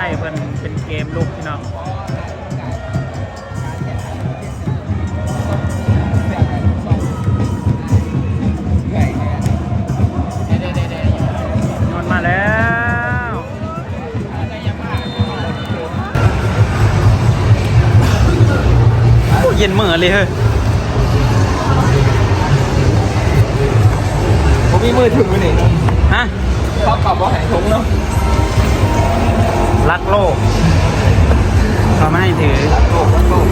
ทยเพิ่นเป็นเกมลุกพี่น้องนอนมาแล้วโอ้เย็นเหมือเลยเฮ้ยผมมีมือถึงมือหนึ่งฮะชอบขับว่าแหงทงเนาะ รักโลกเขาไม่ให้ถือโลกโลก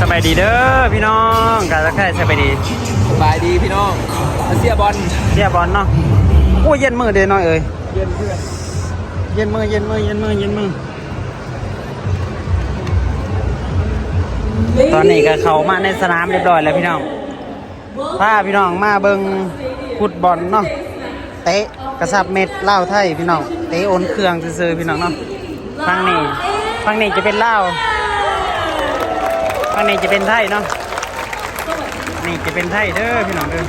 สบายดีเด้อพี่น้องการรักใครสบายดีสบายดีพี่น้องมาเชียร์บอลเรียบบอลเนาะโอ้ยเย็นมือเด้น้อยเอ้ยเยือนเพื่อนเย็นมือเย็นมือเย็นมือเย็นมือตอนนี้ก็เข้ามาในสนามเรียบร้อยแล้วพี่น้องพาพี่น้องมาเบิ่งฟุตบอลเนาะเตะกระสับเม็ดเล่าวไทยพี่น้อง เตะโอนเครื่องซื่อๆพี่น้องเนาะฟังนี่ฟังนี่จะเป็นเล่าวฟังนี่จะเป็นไทยเนาะนี่จะเป็นไทยเด้อพี่น้องเด้อ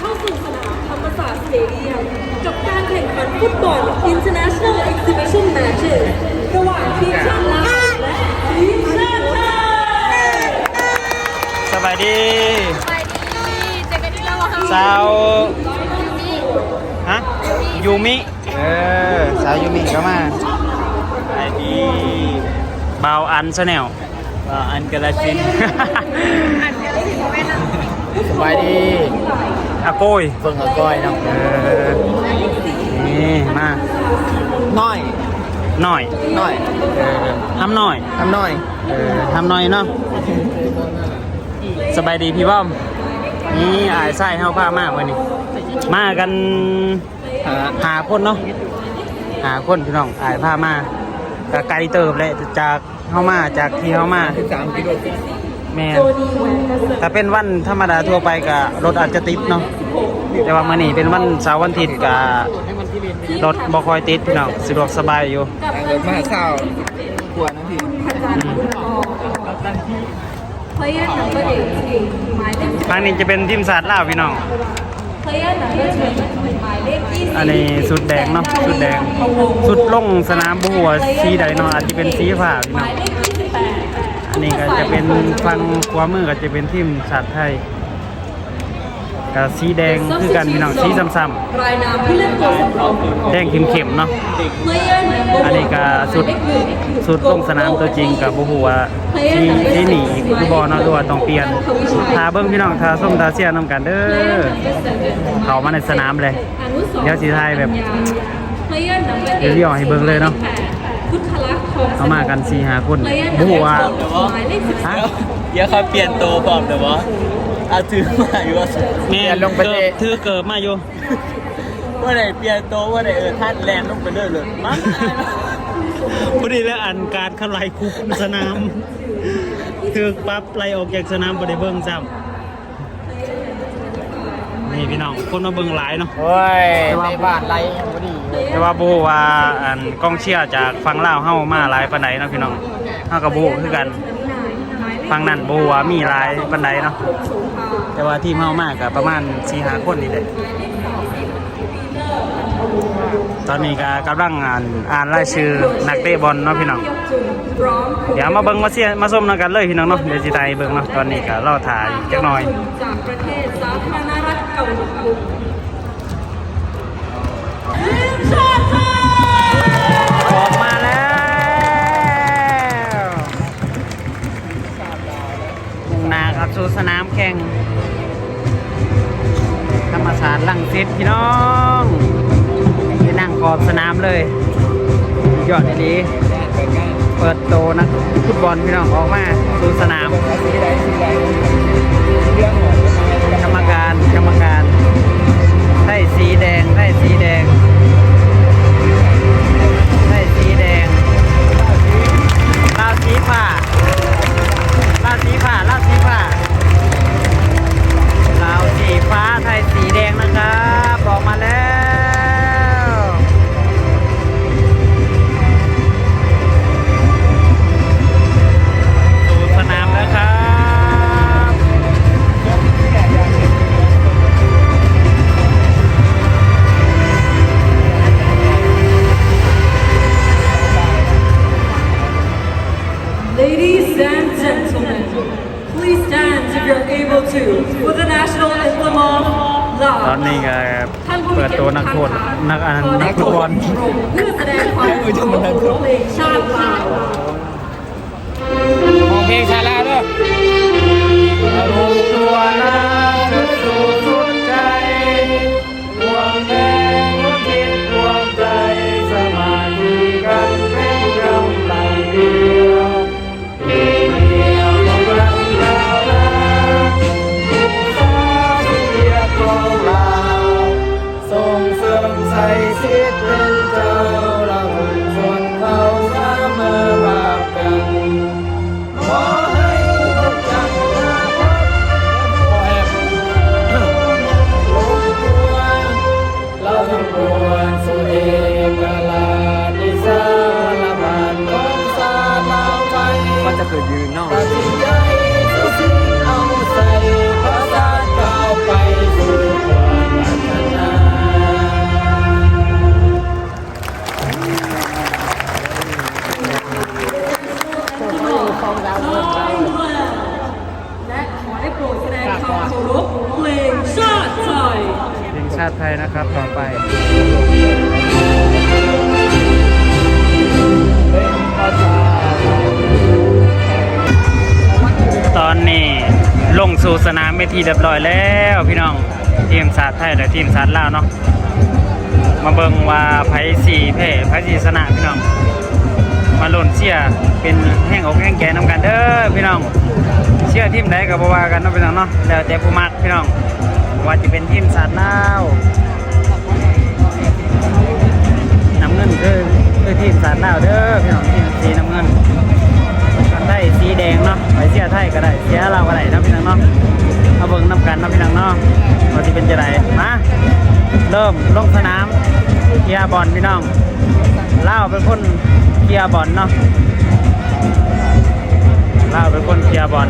เข้าสู่สนามธรรมศาสตร์สเตเดียมกับการแข่งขันฟุตบอล International Exhibition Matches ระหว่างทีมชาติลาวและทีมชาติไทยสบายดีไปดีเจอกันที่เราอะค่ะสาวฮะยูมิ เออสาวยูมิก็มาสบายดีเบาอันชาแนลเบาอันกระชินสบายดีอาโกยเบิ่งกับก้อยเนาะเออนี่มาน้อยหน่อยน้อยเออทำหน่อยทำน้อยเออทำหน่อยเนาะสบายดีพี่บ้อมนี่อายไส้เฮาผ้ามากวันนี้ มากัน ฮะหาคนเนาะหาคนพี่น้องอายผ้ามาก็ไกลเติบแหละจากเฮามาจากที่เฮามาสิบสามกิโลแม่นถ้าเป็นวันธรรมดาทั่วไปก็รถอาจจะติดเนาะแต่ว่ามื้อนี้เป็นวันเสาร์วันอาทิตย์ก็รถบ่ค่อยติดพี่น้องสะดวกสบายอยู่ทางรถมาหาเช้าขวดนะพี่ Player number 18หมายเลขทางนี้จะเป็นทีมศาสตร์ลาวพี่น้อง Player number 20หมายเลข20 อันนี้สุดแดงเนาะสุดแดง สุดลงสนามบัวสีใดเนาะอาจจะเป็นสีฟ้าพี่หน้มาองยเลข28อันนี้ก็จะเป็นฟังขวามือก็จะเป็นทีมชาติไทย กับสีแดงคือกันพี่น้องสีซ้ำรายนามผู้เล่นตัวสำรองๆแดงเข้มๆเนาะ Player number อันนี้ก็สุดสุดลงสนามตัวจริงกับบุหัวาสีสีหนีคือบอเนาะด้วยต้องเปลี่ยนทาเบิ้งพี่น้องทาส้มทาเสียน้ำกันเด้อเข้ามาในสนามเลยเดี๋ยวสิถ่ายแบบ Player number เรียวๆให้เบิ่งเลยเนาะพุทธลักษณ์ทองเอามากันสี่หาคน Player บุหัวาหมายเลขฮะเดี๋ยวเขาเปลี่ยนตัวพร้อมเดี๋ยววะ อาถือมาอยู่ว่าแม่เปลี่ยนลงไปเกิเตะบถือเกิบมาอยู่ว่าไหนเปลี่ยนตัวว่าไหนเออท่านแลนลงไปเรื่อยเลยมันพอดีแล้วอันการเข้าไล่คุกสนามคือปั๊บไล่ออกจากสนามบ่ได้เบิ่งซ้ำนี่พี่น้องคนมาเบิ่งหลายเนาะโอ้ยในบ้านไรยังไม่ดีแต่ว่าบ่ฮู้ว่าอันกองเชียร์จากฝั่งลาวเฮามาหลายปานใดเนาะพี่น้องเฮาก็บ่ฮู้คือกันฝั่งนั้นบ่ฮู้ว่ามีหลายปานใดเนาะ แต่ว่าทีมเฮามาก็ประมาณสี่หาคนนี่แหละตอนนี้ก็กำลังอ่านอ่านรายชื่อนักเตะบอลเนาะพี่น้อง เดี๋ยวมาเบิ้งมาเสียมาส้มนกันเลยพี่น้องเนาะเดี๋ยวสิไทยเบิ้งเนาะตอนนี้ก็รอถ่ายจักหน่อยจากประเทศสาธารณรัฐเกาหลี หน้าครับสู่สนามแข่ง ธรรมศาสตร์ลังสิตพี่น้องที่นั่งขอบสนามเลย ยอดดีเปิดโตนักฟุตบอลพี่น้องออกมาสู่สนามกรรมการกรรมการ ได้สีแดงได้สีแดง สีแดงนะครั งเสริมใส่สิทธิ์เป็นเจ้า ไทยนะครับ ต่อไปตอนนี้ลงสู่สนามเวทีเรียบร้อยแล้วพี่น้องทีมชาติไทยและทีมชาติลาวเนาะมาเบิ่งว่าไผสีเพ่ไผสีสนามพี่น้อง มาหล่นเชียเป็นแห่งอกแห่งแกน้ำกันเด้อพี่น้องเชื่อทีมใดกับว่ากันเนาะพี่น้องเนาะแล้วแต่ผู้มักพี่น้อง ว่าจะเป็นทีมชาติลาวน้ำเงินคือคือทีมชาติลาวเด้อพี่น้องทีมสีน้ำเงินกันไทยสีแดงเนาะไปเชียร์ไทยก็ได้เชียร์ลาก็ได้นะพี่น้องเนาะมาเบิ่งน้ำกันนะพี่น้องเนาะว่าจะเป็นจะไดมาเริ่มลงสนามเกียร์บอลพี่น้องเลาเป็นคนเกียร์บอลเนาะเลาเป็นคนเกียร์บอล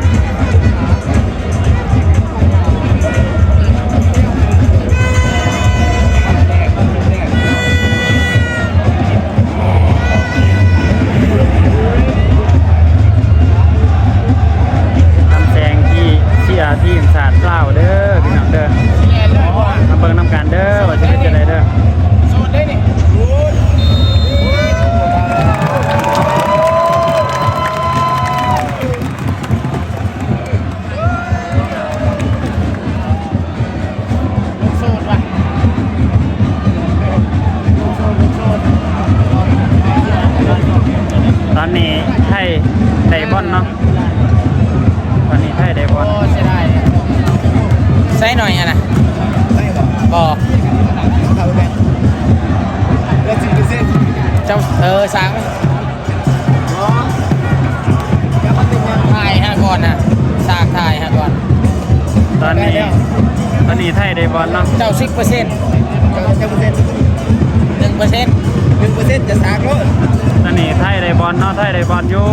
เชียร์ทีมสาดเล่าเด้อพี่น้องเด้อมาเบิ่งน้ำกันเด้อว่าจะเป็นจะไดเด้อสูดได้นี่ตอนนี้ไทยได้บอลเนาะตอนนี้ไทยได้บอล สียดายใส่หน่อยอะนะบอกเจ้าเออสังถ่ายฮะก่อนนะสากถ่ายฮะก่อน ตอนนี้ ตอนนี้ไทยได้บอลเนาะเจ้าสิบเปอร์เซ็นต์หนึ่งเปอร์เซ็นต์หนึ่งเปอร์เซ็นต์จะสากแล้วตอนนี้ไทยได้บอลเนาะไทยได้บอลอยู่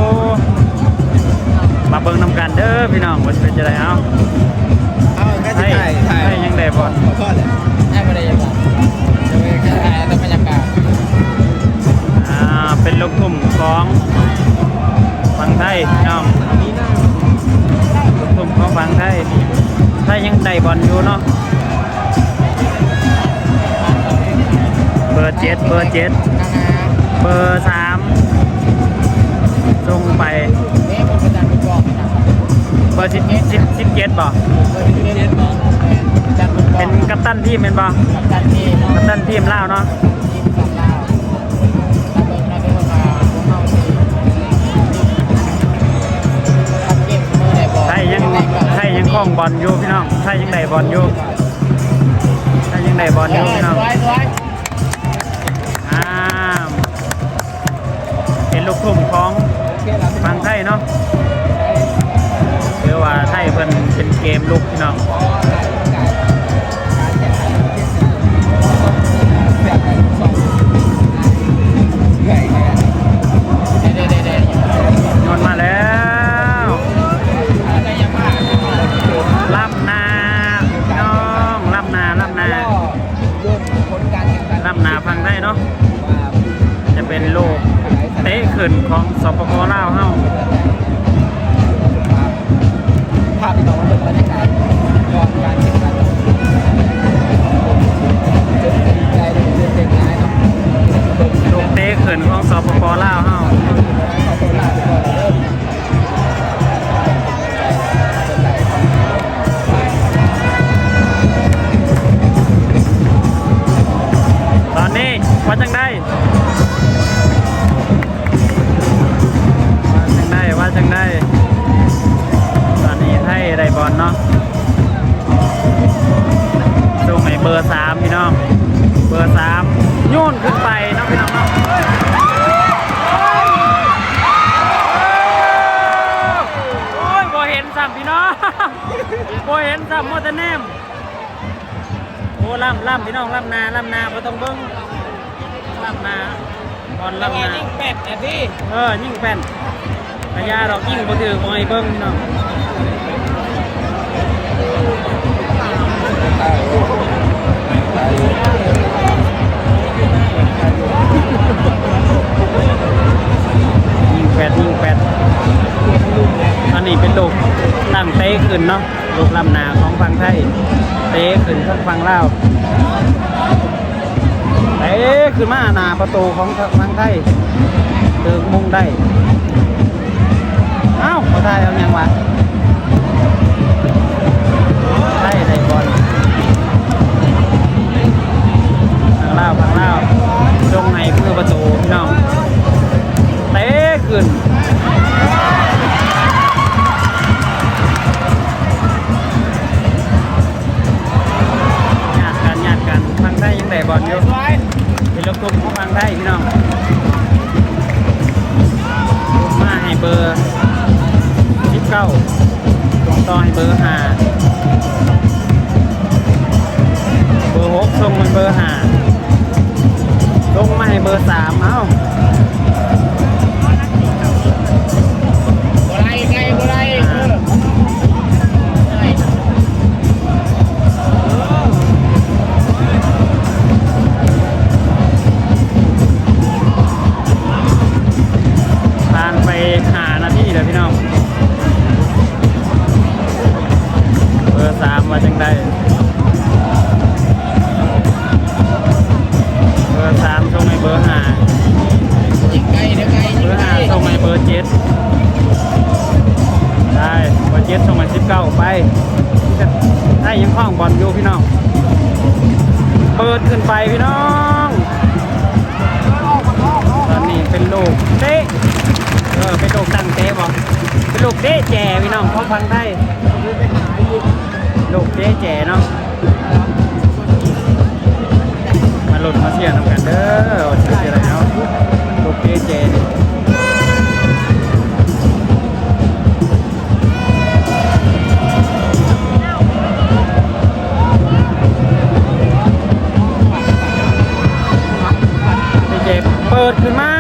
มาเบิ่งน้ำกันเด้อพี่น้องว่าจะเป็นจะไดเอา เอาแค่ไทสิยถ่ายไทถ่ายยยังได้บอลขอโทษเลยให้บรรยากาศจะไปถ่ายแต่บรรยากาศอ่าเป็นลูกทุ่มของฝั่งไทยพี่น้องลูกทุ่มของฝั่งไทยไทยยังได้บอลอยู่เนาะเบอร์เจ็ดเบอร์เจ็ดนานาเบอร์สา เบอร์สิบสิบสิบเจ็ดบ่เบอร์ที่เล่นบอกจัดเป็นบอเป็นกกัปตันทีมเป็นบ่กับการที่กัปตันทีมลาวเนาะทีมกับเราถ้าเบอร์เราได้มาพวกเราสิทำเกมเมื่อไหร่บอกไทยยังไทยยังคล้องบอลอยู่พี่น้องไทยยังได้บอลอยู่ไทยยังได้บอลอยู่พี่น้องสวยสวยอ่าเป็นลูกทุ่มของฝั่งไทยเนาะห รือว่าไทยเพิ่นเป็นเกมลุกพี่น้อง บ่เห็นซ้ำมอเตอร์เนมโอ้ล่ำล่ำพี่น้องล่ำนาล่ำนาบ่ต้องเบิ้งล่ำนาบอลล่ำนายิ่งเป็ดนะพี่เออยิ่งแป้นกระยาดอกยิ่งบ่ถือมอยเบิ้งพี่น้องยิ่งแป้นยิ่งแป้นอันนี้เป็นลูกตั้งเตะขึ้นเนาะ ลูกลำนาของฝั่งไทยเตะขึ้นทั้งฝั่งลาเตะขึ้นมาหน้าประตูของทางไทยเติมมุ่งได้ เอ้าขอทยเอายังวะไทยได้บอลทางเลาวทางลาวจงในคือประตูพี่น้องเตะขึ้น แต่บอลอยู่เป็นลูกตุ้มของทางได้พี่น้องมาให้เบอร์สิบเก้าตรงต่อให้เบอร์ห้าเบอร์หกส่งเป็นเบอร์ห้าส่งมาให้เบอร์สามเอ้า ลูกเตะเออเป็นลูกตั้งเตะบอกเป็นลูกเตะแจ่พี่น้องเขาฟังไทยลูกเตะแจ่เนาะมาหลุดมาเสียนำกันเด้อว่าชื่ออะไรเนาะลูกเตะแจ่นี่เตะแจ่เปิดขึ้นมา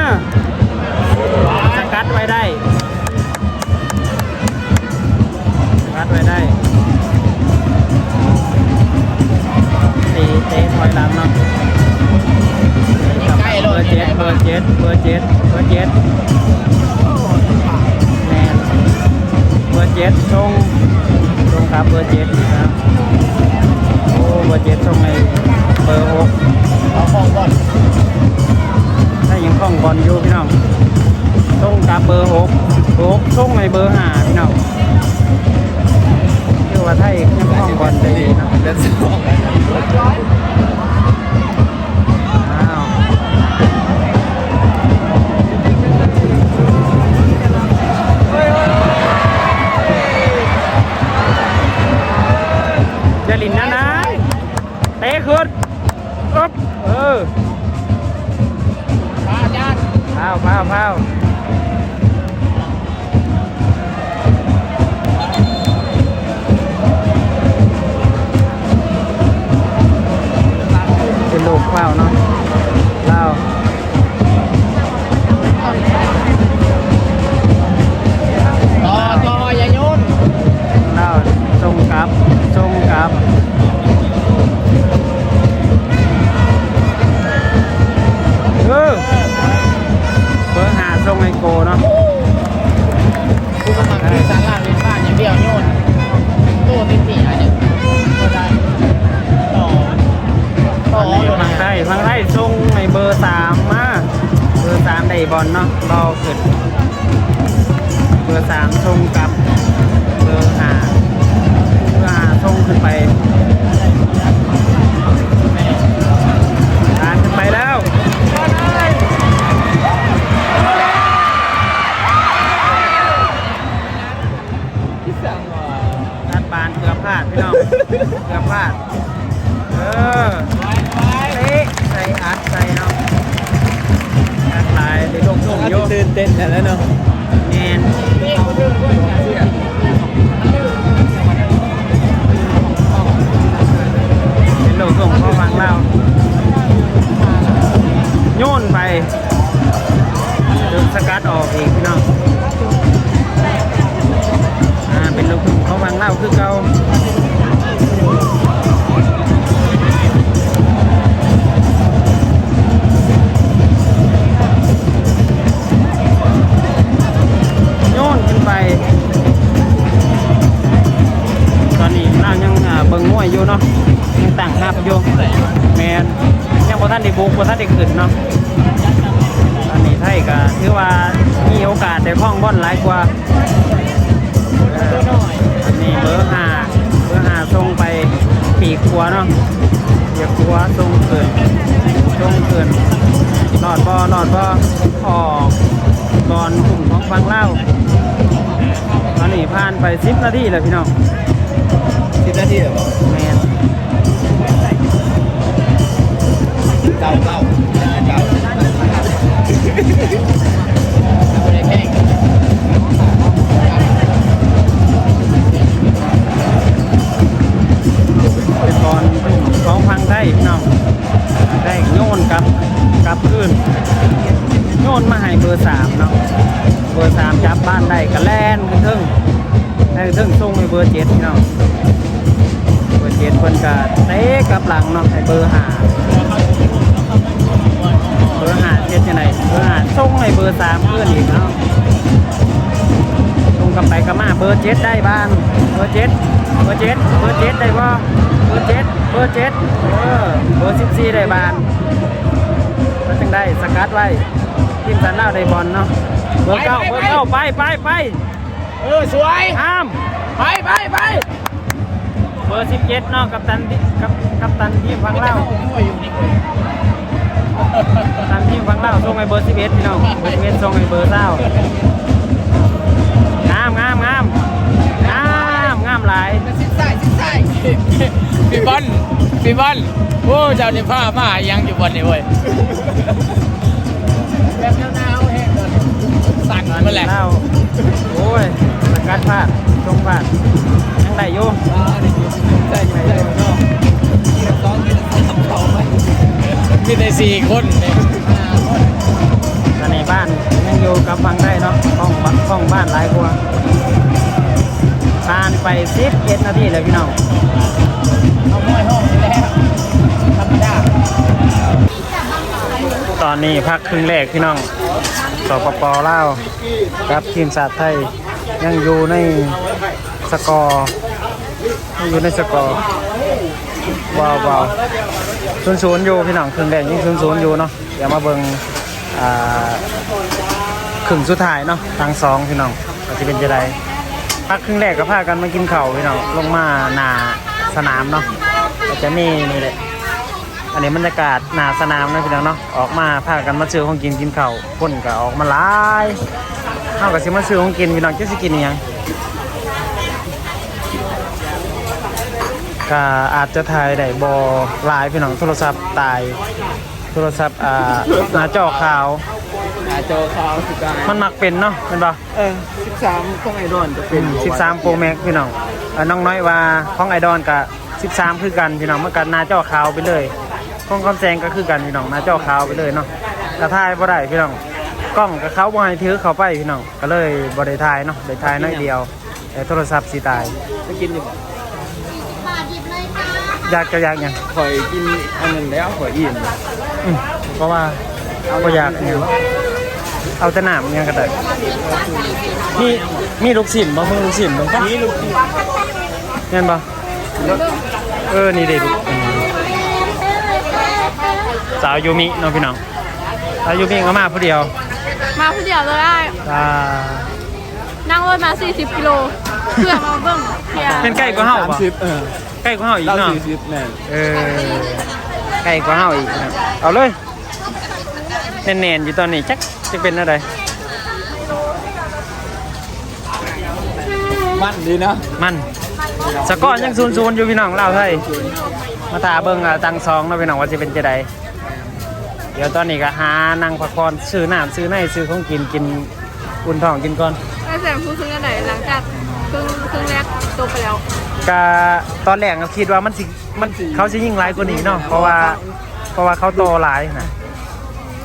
ตีเตะถอยหลังเนาะใกล้เลเบอยร์เจ็ดเบอร์เจ็ดเบอร์เจ็ดเบอร์เจ็ดแมนเบอร์เจ็ดทรงทรงครับเบอร์เจ็ดนะครับโอ้เบอร์เจ็ดทรงในเบอร์หกเอาของก่อนถ้ายังคล่องบอลอยู่พี่น้องทรงกับเบอร์หกหกทรงในเบอร์ห้าพี่น้อง คือว่าไทยยังคล่องบอลได้ดีนะเล่นสองอ้าวจะลินนะนะเตะขึ้นอ๊บเออพาจานพาวพาวพาว บ่ทันได้บุกบ่ทันได้ขึ้นเนาะตอนนี้ไทยก็ถือว่ามีโอกาสได้พ้องบอลหลายกว่าเอออันนี้เบอร์ห้าเบอร์ห้าส่งไปปีกขวาเนาะเดี๋ยวขวาส่งขึ้นส่งขึ้นรอดบ่รอดบ่ออกบอลหุ่มของฟังเล่าตอนนี้ผ่านไป10นาทีแล้วพี่น้องสิบนาทีเหรอแมน เก้า สามเพื่อนอีกเนาะตรงกับไปกับมาเบอร์เจ็ดได้บ้านเบอร์เจ็ดเบอร์เจ็ดเบอร์เจ็ดได้บ่เบอร์เจ็ดเบอร์เจ็ดเออเบอร์สิบสี่ได้บ้านก็จึงได้สกัดไว้ทีมสันเล่าได้บอลเนาะเบอร์เก้าเบอร์เก้าไปไปไปเออสวยห้ามไปไปไปเบอร์สิบเจ็ดเนาะกับตันที่กับกับตันทีมฟังเล่า กัปตันทีมฟังเล่าส่งให้เบอร์สิบเอ็ดพี่น้องเบอร์สิบเอ็ดส่งให้เบอร์เก้างามงามงามงามงามหลายซิดใส่ซิดใส่พี่บอลพี่บอลโอ้เจ้าในผ้ามายังอยู่บนนี่เว้ยแบบหนาวๆแห้งเลยสั่นตอนมาแหนี้ละเล่าโอ้ยสกัดพลาดชงพลาดยังได้อยู่อ่านี่อยู่ใส่ใส่เนาะสองที่สา มเขาไหมมีแต่สี่คนเนี่ยอ่าคนตอนนี้บ้านยังอยู่กับฟังได้เนาะห้องบ้านห้องบ้านหลายกว่าผ่านไปสิบเอ็ดนาทีเลยพี่น้องเอามวยห้องนี่แหล้วธรรมดาตอนนี้พักครึ่งแรกพี่น้องสปปลาวกับทีมชาติไทยยังอยู่ในสกอร์ยังอยู่ในสกอร์ว้าวว้าว ศูนย์ศูนย์อยู่พี่น้องครึ่งแรกยังศูนย์ศูนย์อยู่เนาะเดี๋ยวมาเบิ่งอ่าครึ่งสุดท้ายเนาะทางสองพี่น้องอาจะเป็นจะไดพักครึ่งแรกก็พากันมากินเข้าวพี่น้องลงมาหน้าสนามเนาะก็จะนี่นี่แหละอันนี้บรรยากาศหนาสนามนะพี่น้องเนาะออกมาพากันมาซื้อของกินกินเข้าวคนก็ออกมาหลายเข้ากับสิมาซื้อของกินพี่น้องจะสิกินอิหยัง ก็อาจจะถ่ายได้บอหลายพี่น้องโทรศัพท์ตาย โทรศัพท์อ่าหน้าจอขาวอาโจขาวสุดท้ายมันมักเป็นเนาะเป็นปะเออสิบสามของไอดอนจะเป็น13 Pro Max พี่น้องอ่าน้องน้อยว่าของไอดอนกับ13 คือกันพี่น้องมันกันหน้าจอขาวไปเลยของคำแสงก็คือกันพี่น้องหน้าจอขาวไปเลยเนาะกระถ่ายบ่ได้พี่น้องกล้องกับเขาบ่ให้ถือเข้าไปพี่น้องก็เลยบ่ได้ถ่ายเนาะได้ถ่ายน้อยเดียวแต่โทรศัพท์สิตายจะกินอยู่บ่ อยากจะอยากหยังข่อยกินอันนั้นแล้วข่อยอิ่มอืมเพราะว่าบ่อยากหยังเอาแต่น้ำหยังก็ได้มีมีลูกศิลป์บ่มีลูกศิลป์บ่นี่ลูกเห็นปะเออนี่เด็กสาวยูมิเน้องพี่น้องสาวยูมิก็มาผู้เดียวมาผู้เดียวเลยได้อ่านั่งรถมา 40 กิโลเพื่อมาเบิ่งเพียเป็นใกล้กว่าเฮาสามปะสิบเออ ใกล้กว่าเฮาอีกเก้าเนาะสี่สิบแม่นเออใกล้กว่าเฮาอีกนะเอาเลยแน่นๆอยู่ตอนนี้จักจะเป็นอะไรมันดีเนาะมันสกอร์ยังซูนๆอยู่พี่น้องเล่าวไทยมาตาเบิ่งอะตังซองเนาะพี่น้องว่าจะเป็นจะไดเดี๋ยวตอนนี้ก็หานั่งพักผ่อนซื้อน้ำซื้อในซื้อของกินกินอุ่นท้องกินก่อน ไอ้แสงผู้ซื้อกันไหนหลังจากครึ่งครึ่งแรกจบไปแล้ว ก็ตอนแรกก็คิดว่ามันสิมันเขาสิยิ่งหลายกว่านี้เนาะเพราะว่าเพราะว่าเขาโตหลายนะ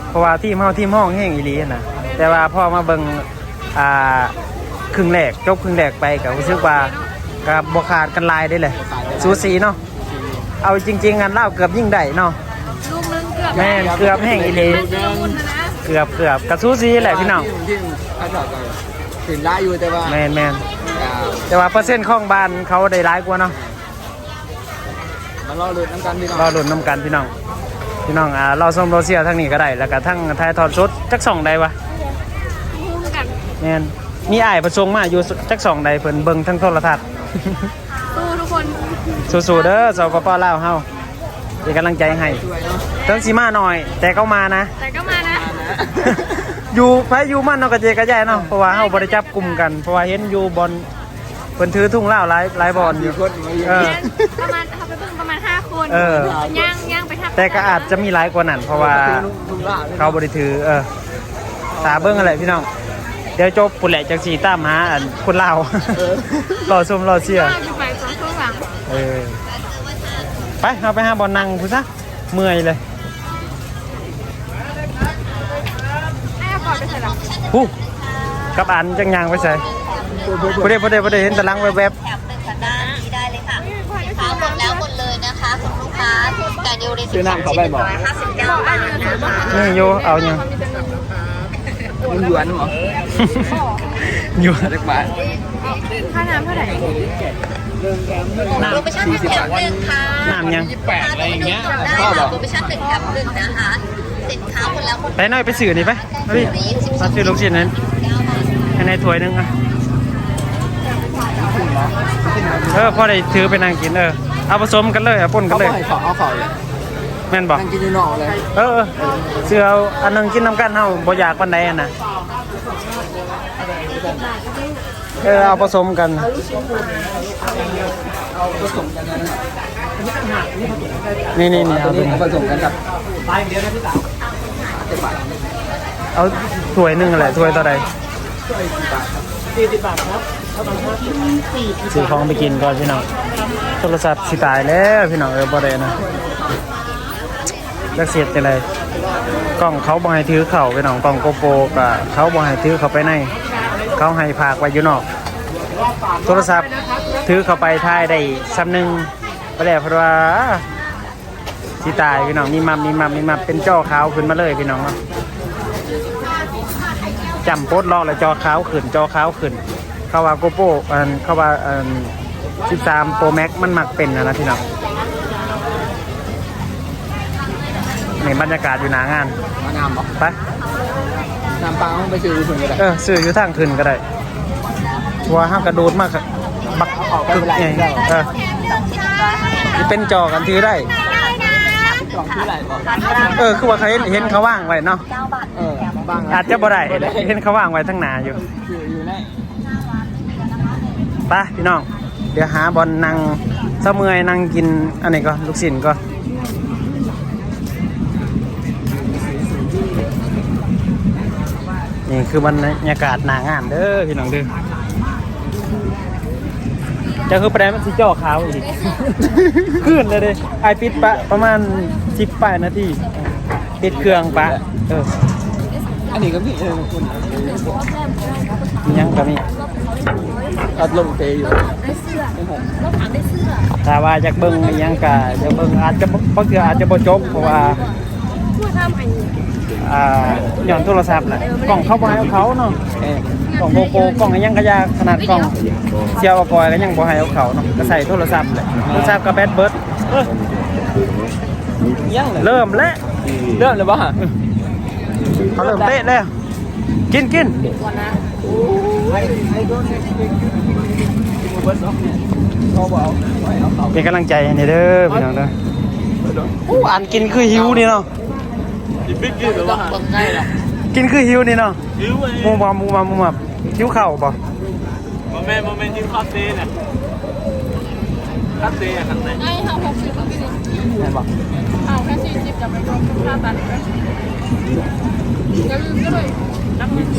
เพราะว่าทีมเฮาทีมห้องแห้งอีหลีนะแต่ว่าพอมาเบิ่งอ่าครึ่งแรกจบครึ่งแรกไปก็รู้สึกว่าก็บ่ขาดกันหลายได้เลยสูสีเนาะเอาจริง ๆงานเล่าวเกือบยิ่งได้เนาะลูกนึงเกือบแม่นเกือบแห้งอีหลีมันจะละมุนนะนะเกือบเกือบกระสูสีแหละพี่น้องที่เขาจอดกันถึงได้อยู่แต่ว่าแม่นแม่นอ่า แต่ว่าเปอร์เซ็นต์ของบ้านเขาได้หลายกว่าเนาะมันรอลุ้นน้ำกันพี่น้องรอลุ้นน้ำกันพี่น้อง พี่น้องอ่าเราส้มโรเซียทั้งนี้ก็ได้ แล้วก็ทั้งไทยทอดสดจักสองใดวะหุ้มกันแม่นมีอ้ายประสงค์มาอยู่จักสองใดเพิ่นเบิ่งทั้งโทรทัศน์สู้ทุกคนสู้ๆเด้อสปปลาวเฮาเป็นกำลังใจให้ช่วยเนาะเติมสีมาหน่อย แต่ก็มานะ แต่ก็มานะ อยู่ไผอยู่มันเนาะกระเจกระแจเนาะเพราะว่าเฮาบ่ได้จับกลุ่มกัน เพราะว่าเห็นอยู่บอล เพิ่นถือทุ่งเหล้าหลายหลายบอลอยู่ คนมาอยู่เออประมาณเขาไปเบิ่งประมาณ 5 คนเออ ย่างย่างไปทักแต่ก็อาจจะมีหลายกว่านั้นเพราะว่า ลุงล่าเขาบริถือเออตาเบิ้งอะไรพี่น้อง เดี๋ยวจบปุ่นแหละจากสีตามหาอันคนลาว รอชมรอเชียร์ว่าอยู่ไปสองช่วงหลังเออไปเอาไปหาบอลนั่งพูซะเมื่อยเลยให้เอาก่อนไปใส่หลังผู้กับอันจังยางไปใส่ พอดีพอดีพอดีเห็นตารางแวบแถบหนึ่งทางด้านนี้ได้เลยค่ะสินค้าหมดแล้วหมดเลยนะคะคุณลูกค้าการดิวในสินค้าชิ้นหนึ่งร้อยห้าสิบเก้าบาทนะคะๆนี่โยเอายังมันหยวนเหรออยู่เล็กบาทค่าน้ำเท่าไหร่โปรโมชั่นหนึ่งแถมหนึ่งค่ะน้ำยังแปดอะไรอย่างเงี้ยได้ค่ะโปรโมชั่นหนึ่งแถมหนึ่งนะคะสินค้าหมดแล้วหมดไปหน่อยไปสื่อนี่ไปเอาดิมาซื้อลูกชิ้นนั้นให้ในถ้วยหนึงอะ เออพอได้ถือไปนั่งกินเออเอาผสมกันเลยเอาปนกัเขานเลยให้ขอเอาขอเลยแม่นบอกนั่งกินอยู่นอกเลยเออเออเสือเอาอันหนึงกินน้ำกันเฮาบ่อยากปานใดอะนะเออเอาผสมกันผสมกันนะนี่นี่นี่เอาตัวนี้ผสมกันกับเอาถ้วยหนึงแหละถ้วยเท่าใด ซื้อของไปกินก่อนพี่น้องโทรศัพท์สิตายแล้วพี่น้องเออบ่ได้นะจักเสียดจังไดกล้องเขาบ่ให้ถือเข้าพี่น้องกล้องโกโปรก็เขาบ่ให้ถือเข้าไปใน เขาให้พากไว้อยู่นอก โทรศัพท์ถือเข้าไปถ่ายได้ซ้ำหนึ่งไปแล้วเพราะว่าสิตายพี่น้องมีมัมมีมัมมีมัมเป็นจอขาวขึ้นมาเลยพี่น้องจำโพดลอกแล้วจอขาวขึ้นจอขาวขึ้น เขาว่าโกโปอันเขาว่าอัน13 Pro Max มันมักเป็นนะนะพี่น้องนี่บรรยากาศอยู่หนางานมะนาวเหรอไปน้ำปลาต้องไปซื้อคนก็ได้เออซื้ออยู่ทางขึ้นก็ได้ชัวห้ามกระโดดมากครับบักคึกไงเออนี่เป็นจอกันถือได้กล่องที่ไหนบอกเออคือว่าเขาเห็นเห็นเขาว่างไว้เนาะเออบางอาจจะบ่ได้เห็นเขาว่างไว้ทั้งหนาอยู่ อยู่อยู่ในไปพี่น้อง เดี๋ยวหาบอลนั่งเสะเมื่อยนั่งกินอันนี้ก็ลูกศิลก็นี่คือบรรยากาศหนางานเด้อพี่น้องเด้อจะคือประเด็นมันสิจ่อขาวอีก ขึ้นเลยเด้ไอายปิดปะประมาณสิบปลายนาทีปิดเครื่องปะเอออันนี้ก็มีเออคุณยังก็มี อัดลงเตยอยู่ถ้าว่าอยากเบิ่งอิหยังก็อยากเบิ่งอาจจะบ่บางเทื่ออาจจะบ่จบเพราะว่าพูดทำอันนี้อ่าหย่อนโทรศัพท์แหละกล่องเข้าไปเอาเขาเนาะเอ๊ะกล่องโกโก้กล่องก็ยังกระยาขนาดกล่องเชียวกอยก็ยังบ่ให้เอาเขาเนาะก็ใส่โทรศัพท์แหละโทรศัพท์กับแบตเบิร์ดเอ้ยยังเลยเริ่มแล้วเริ่มเลยป่ะฮะเขาเริ่มเตะแล้ว กินกินเป็นกำลังใจให้เด้อพี่น้องเด้ออู้อ่านกินคือหิวนี่เนาะบิ๊กยืดหรือว่าบังไงล่ะกินคือหิวนี่เนาะยื้อไว้หมูบอมูมามูมาหิวเข่าวบ่โมเมนต์โมเมนต์ที่คาเฟ่เนี่ยคาเฟ่อะข้างในไอ้ห้าหกสิบก็ไม่ได้ไหนบอกเอาแค่สี่สิบจะไปรวมค่าตัดเลยอย่าลืมก็เลย นักวิทย์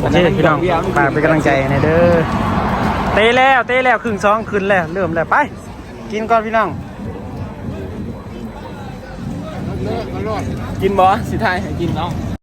โอเคพี่น้องฝากเป็นกำลังใจในเด้อเตะแล้วเตะแล้วครึ่งสองขึ้นแล้วเริ่มแล้วไป กินก่อนพี่น้องกินบอสิไทยให้กินน้อง